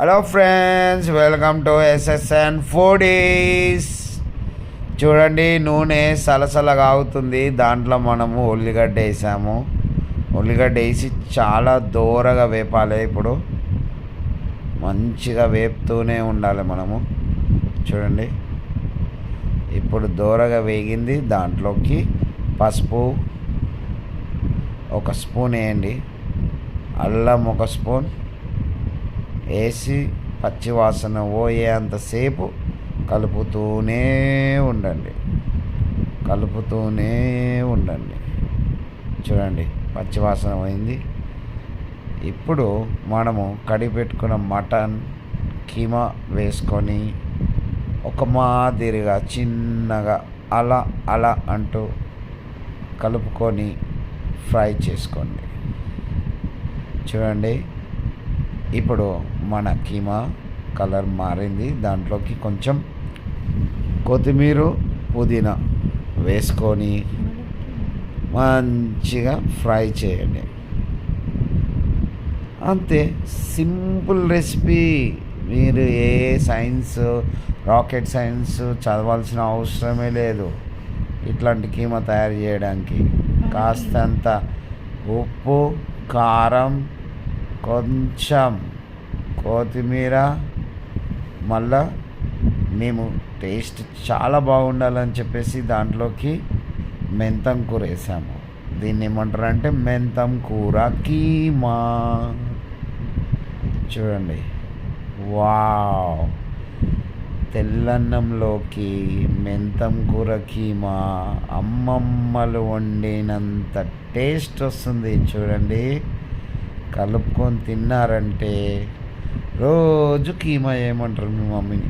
Hello friends welcome to SSN foodies చూడండి నూనె సలసలగా అవుతుంది. దాంట్లో మనము ఉల్లిగడ్డ వేసాము. ఉల్లిగడ్డ వేసి చాలా దూరగా వేపాలి ఇప్పుడు. మంచిగా వేపుతూనే ఉండాలి మనము. చూడండి. ఇప్పుడు దూరగా వేగింది. దాంట్లోకి పసుపు ఒక స్పూన్ వేయండి. అల్లం ఒక స్పూన్. వేసి పచ్చివాసన పోయేంతసేపు కలుపుతూనే ఉండండి. కలుపుతూనే ఉండండి. చూడండి పచ్చివాసన పోయింది. ఇప్పుడు మనము కడిపెట్టుకున్న మటన్ కీమా వేసుకొని ఒక మాదిరిగా చిన్నగా అలా అలా అంటూ కలుపుకొని ఫ్రై చేసుకోండి. చూడండి ఇప్పుడు మన కీమా కలర్ మారింది. దాంట్లోకి కొంచెం కొత్తిమీర పుదీనా వేసుకొని మంచిగా ఫ్రై చేయండి. అంతే సింపుల్ రెసిపీ. మీరు ఏ సైన్స్ రాకెట్ సైన్స్ చదవాల్సిన అవసరమే లేదు. ఇట్లాంటి కీమా తయారు చేయడానికి కాస్తంత ఉప్పు కారం కొంచెం కొత్తిమీర మళ్ళా మేము టేస్ట్ చాలా బాగుండాలని చెప్పేసి దాంట్లోకి మెంతం కూర వేసాము. దీన్ని ఏమంటారు అంటే మెంతం కూర కీమా. చూడండి. వావ్! తెల్లన్నంలోకి మెంతం కూర కీమా. అమ్మమ్మలు వండినంత టేస్ట్ వస్తుంది. చూడండి. కలుపుకొని తిన్నారంటే రోజు కీమా ఏమంటారు మీ మమ్మీని.